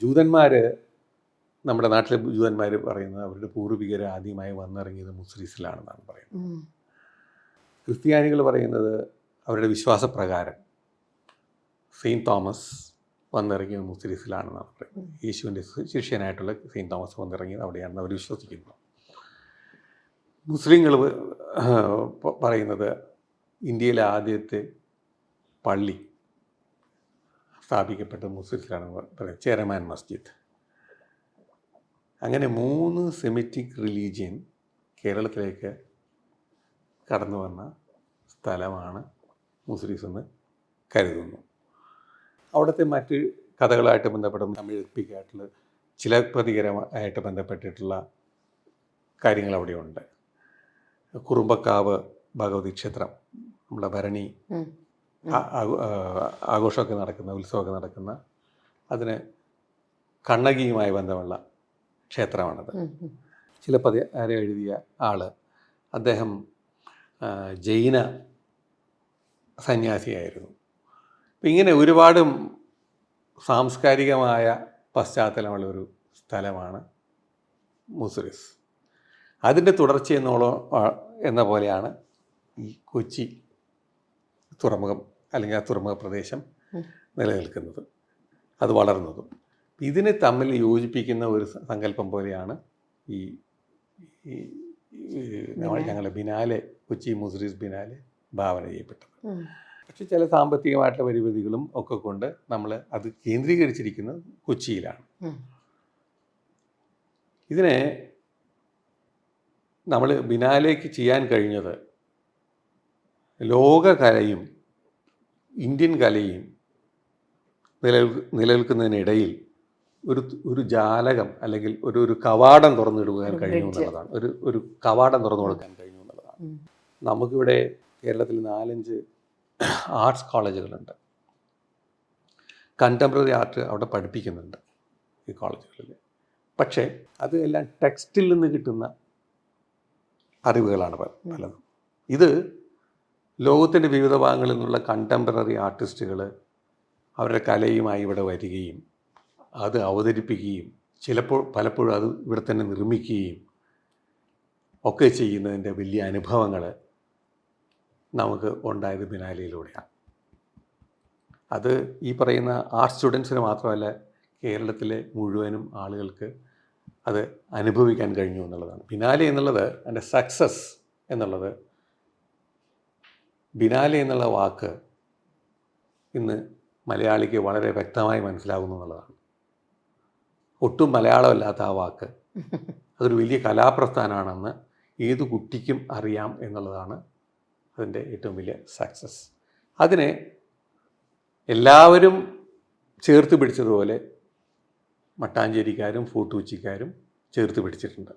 ജൂതന്മാർ നമ്മുടെ നാട്ടിലെ ജൂതന്മാർ പറയുന്നത് അവരുടെ പൂർവികർ ആദ്യമായി വന്നിറങ്ങിയത് മുസ്ലിസിലാണെന്നാണ് പറയുന്നത്. ക്രിസ്ത്യാനികൾ പറയുന്നത് അവരുടെ വിശ്വാസപ്രകാരം സെയിന്റ് തോമസ് വന്നിറങ്ങിയത് മുസ്ലിസിലാണെന്നാണ് പറയുന്നത്. യേശുവിന്റെ ശിഷ്യനായിട്ടുള്ള സെയിന്റ് തോമസ് വന്നിറങ്ങിയത് അവിടെയാണെന്ന് അവർ വിശ്വസിക്കുന്നു. മുസ്ലിങ്ങൾ പറയുന്നത് ഇന്ത്യയിലെ ആദ്യത്തെ പള്ളി സ്ഥാപിക്കപ്പെട്ടത് മുസ്ലിസിലാണെന്ന് പറയും ചേരമാൻ മസ്ജിദ്. അങ്ങനെ മൂന്ന് സെമിറ്റിക് റിലീജിയൻ കേരളത്തിലേക്ക് കടന്നു വന്ന സ്ഥലമാണ് മുസ്ലിസ് എന്ന് കരുതുന്നു. അവിടുത്തെ മറ്റ് കഥകളായിട്ട് ബന്ധപ്പെട്ട എപ്പിക്കായിട്ടുള്ള ചിലപ്പതികരമായിട്ട് ബന്ധപ്പെട്ടിട്ടുള്ള കാര്യങ്ങൾ അവിടെയുണ്ട്. കുറുമ്പക്കാവ് ഭഗവതി ക്ഷേത്രം നമ്മുടെ ഭരണി ആഘോഷമൊക്കെ നടക്കുന്ന ഉത്സവമൊക്കെ നടക്കുന്ന അതിന് കണ്ണകിയുമായി ബന്ധമുള്ള ക്ഷേത്രമാണത്. ചില ഉം. ആരെ എഴുതിയ ആൾ അദ്ദേഹം ജൈന സന്യാസിയായിരുന്നു. അപ്പം ഇങ്ങനെ ഒരുപാട് സാംസ്കാരികമായ പശ്ചാത്തലമുള്ള ഒരു സ്ഥലമാണ് മുസ്ലിസ്. അതിന്റെ തുടർച്ച എന്നോളോ എന്ന പോലെയാണ് ഈ കൊച്ചി തുറമുഖം അല്ലെങ്കിൽ ആ തുറമുഖ പ്രദേശം നിലനിൽക്കുന്നത് അത് വളർന്നതും. ഇതിനെ തമ്മിൽ യോജിപ്പിക്കുന്ന ഒരു സങ്കല്പം പോലെയാണ് ഈ ഞങ്ങളുടെ ബിനാലെ കൊച്ചി മുസ്രീസ് ബിനാലെ ഭാവന ചെയ്യപ്പെട്ടത്. പക്ഷെ ചില സാമ്പത്തികമായിട്ടുള്ള പരിമിതികളും ഒക്കെ കൊണ്ട് നമ്മൾ അത് കേന്ദ്രീകരിച്ചിരിക്കുന്നത് കൊച്ചിയിലാണ്. ഇതിനെ നമ്മൾ ബിനാലേക്ക് ചെയ്യാൻ കഴിഞ്ഞത് ലോകകലയും ഇന്ത്യൻ കലയും നിലനിൽ നിലനിൽക്കുന്നതിനിടയിൽ ഒരു ഒരു ജാലകം അല്ലെങ്കിൽ ഒരു ഒരു കവാടം തുറന്നിടുവാൻ ഒരു കഴിഞ്ഞു എന്നുള്ളതാണ്. ഒരു ഒരു കവാടം തുറന്നു കൊടുക്കാൻ കഴിഞ്ഞു എന്നുള്ളതാണ്. നമുക്കിവിടെ കേരളത്തിൽ നാലഞ്ച് ആർട്സ് കോളേജുകളുണ്ട്. കണ്ടംപററി ആർട്ട് അവിടെ പഠിപ്പിക്കുന്നുണ്ട് ഈ കോളേജുകളിൽ. പക്ഷേ അത് എല്ലാം ടെക്സ്റ്റിൽ നിന്ന് കിട്ടുന്ന അറിവുകളാണ് പല- പലതും. ഇത് ലോകത്തിന്റെ വിവിധ ഭാഗങ്ങളിൽ നിന്നുള്ള കണ്ടംപററി ആർട്ടിസ്റ്റുകൾ അവരുടെ കലയുമായി ഇവിടെ വരികയും അത് അവതരിപ്പിക്കുകയും ചിലപ്പോൾ പലപ്പോഴും അത് ഇവിടെ തന്നെ നിർമ്മിക്കുകയും ഒക്കെ ചെയ്യുന്നതിന്റെ വലിയ അനുഭവങ്ങൾ നമുക്ക് ഉണ്ടായത് ബിനാലിയിലൂടെയാണ്. അത് ഈ പറയുന്ന ആർട്ട് സ്റ്റുഡൻസിന് മാത്രമല്ല കേരളത്തിലെ മുഴുവനും ആളുകൾക്ക് അത് അനുഭവിക്കാൻ കഴിഞ്ഞു എന്നുള്ളതാണ്. ബിനാലി എന്നുള്ളത് അതിന്റെ സക്സസ് എന്നുള്ളത് ബിനാലെ എന്നുള്ള വാക്ക് ഇന്ന് മലയാളിക്ക് വളരെ വ്യക്തമായി മനസ്സിലാകുന്നു എന്നുള്ളതാണ്. ഒട്ടും മലയാളമല്ലാത്ത ആ വാക്ക് അതൊരു വലിയ കലാപ്രസ്ഥാനമാണെന്ന് ഏത് കുട്ടിക്കും അറിയാം എന്നുള്ളതാണ് അതിന്റെ ഏറ്റവും വലിയ സക്സസ് അതിനെ എല്ലാവരും ചേർത്ത് പിടിച്ചതുപോലെ മട്ടാഞ്ചേരിക്കാരും ഫോർട്ട് കൊച്ചിക്കാരും ചേർത്ത് പിടിച്ചിട്ടുണ്ട്.